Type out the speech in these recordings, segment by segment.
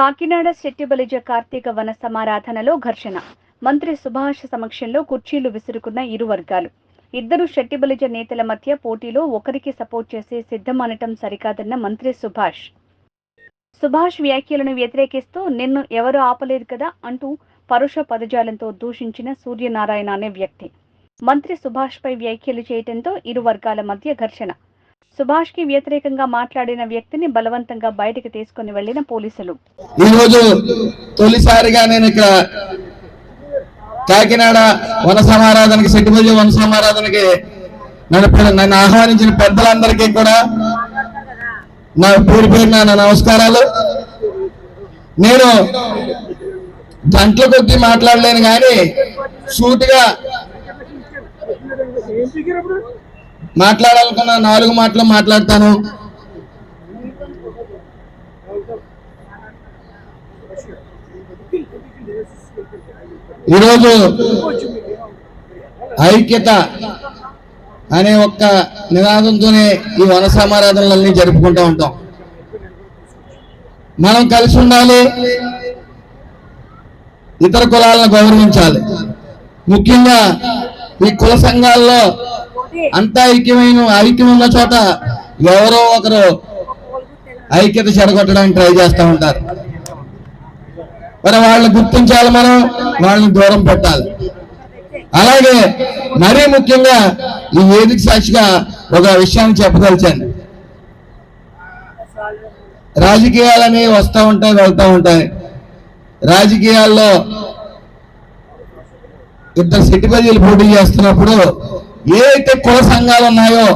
కాకినాడ శెట్టిబలిజ కార్తీక వన సమారాధనలో ఘర్షణ. మంత్రి సుభాష్ సమక్షంలో కుర్చీలు విసురుకున్న ఇరు వర్గాలు. ఇద్దరు శెట్టిబలిజ నేతల మధ్య పోటీలో ఒకరికి సపోర్ట్ చేసి సిద్ధమనటం సరికాదన్న మంత్రి సుభాష్. సుభాష్ వ్యాఖ్యలను వ్యతిరేకిస్తూ నిన్ను ఎవరు ఆపలేదు కదా అంటూ పరుష పదజాలంతో దూషించిన సూర్యనారాయణ అనే వ్యక్తి. మంత్రి సుభాష్ పై వ్యాఖ్యలు చేయటంతో ఇరు వర్గాల మధ్య ఘర్షణ. సుభాష్కి వ్యతిరేకంగా మాట్లాడిన వ్యక్తిని బలవంతంగా బయటకు తీసుకుని వెళ్ళిన పోలీసులు. ఈ రోజు తొలిసారిగా నేను ఇక్కడ కాకినాడ వన సమారాధనకి సెట్టిపల్లి వన సమారాధనకి నన్ను నన్ను ఆహ్వానించిన పెద్దలందరికీ కూడా నా పేరు పేరు నా నమస్కారాలు. నేను గంటల కొద్దీ మాట్లాడలేను కానీ సూటిగా మాట్లాడాలనుకున్న నాలుగు మాటలు మాట్లాడతాను. ఈరోజు ఐక్యత అనే ఒక్క నినాదంతోనే ఈ వన సమారాధనలన్నీ జరుపుకుంటూ ఉంటాం. మనం కలిసి ఉండాలి. ఇతర కులాలను గౌరవించాలి. ముఖ్యంగా ఈ కుల సంఘాల్లో అంతా ఐక్యమైన ఐక్యం ఉన్న చోట ఎవరో ఒకరు ఐక్యత చెడగొట్టడానికి ట్రై చేస్తూ ఉంటారు. మరి వాళ్ళని గుర్తించాలి మనం వాళ్ళని దూరం పెట్టాలి. అలాగే మరీ ముఖ్యంగా ఈ వేదిక సాక్షిగా ఒక విషయాన్ని చెప్పదలిచాను. రాజకీయాలని వస్తూ ఉంటాయి వెళ్తూ ఉంటాయి. రాజకీయాల్లో ఇద్దరు సిటిబజీలు పోటీ చేస్తున్నప్పుడు ఏ అయితే కుల సంఘాలు ఉన్నాయో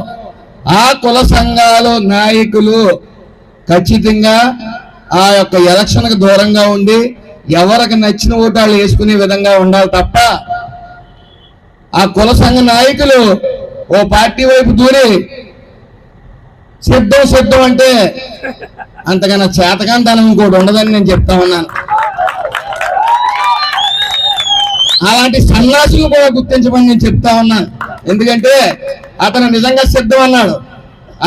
ఆ కుల సంఘాలు నాయకులు ఖచ్చితంగా ఆ యొక్క ఎలక్షన్కు దూరంగా ఉండి ఎవరికి నచ్చిన ఓటాలు వేసుకునే విధంగా ఉండాలి తప్ప ఆ కుల సంఘ నాయకులు ఓ పార్టీ వైపు దూరి సిద్ధం సిద్ధం అంటే అంతకన్నా చేతకాంతనం ఇంకోటి ఉండదని నేను చెప్తా ఉన్నాను. అలాంటి సన్నాసులు కూడా గుర్తించమని నేను చెప్తా ఉన్నాను. ఎందుకంటే అతను నిజంగా సిద్ధం అన్నాడు.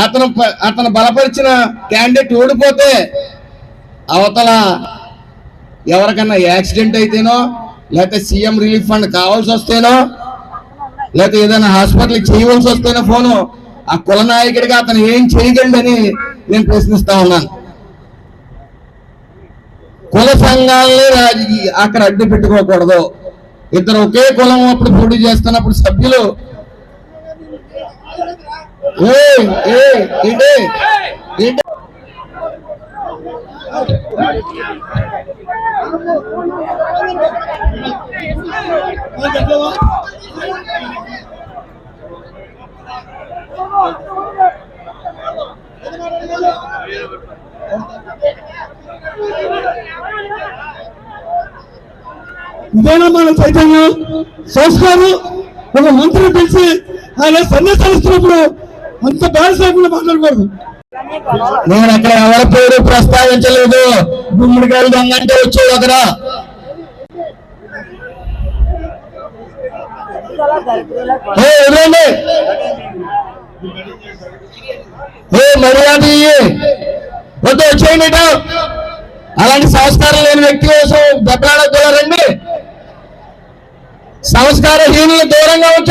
అతను అతను బలపరిచిన క్యాండిడేట్ ఓడిపోతే అవతల ఎవరికన్నా యాక్సిడెంట్ అయితేనో లేకపోతే సీఎం రిలీఫ్ ఫండ్ కావాల్సి వస్తేనో లేకపోతే ఏదైనా హాస్పిటల్కి చేయవలసి వస్తేనో ఫోను ఆ కుల నాయకుడిగా అతను ఏం చేయగలడని నేను ప్రశ్నిస్తా ఉన్నాను. కుల సంఘాలని రాజకీయ అక్కడ అడ్డు పెట్టుకోకూడదు. ఇద్దరు ఒకే కులం అప్పుడు పోటీ చేస్తున్నప్పుడు సభ్యులు ఇదేనా మన చైతన్యం సంస్కారం ఒక మంత్రి పిలిచి ఆయన సందేశాలు ఇస్తున్నప్పుడు అంత బ్యాలెన్స్ మాట్లాడకూడదు. నేను అక్కడ ఎవరి పేరు ప్రస్తావించలేదు. గుమ్మడికాయలు దొంగ అంటే వచ్చేది ఒకరా ఏ, మర్యాద. వద్దు వచ్చేయండి అలాంటి సంస్కారం లేని వ్యక్తి కోసం దెబ్బలాడద్దు రండి. సంస్కారహీనులు దూరంగా ఉంచండి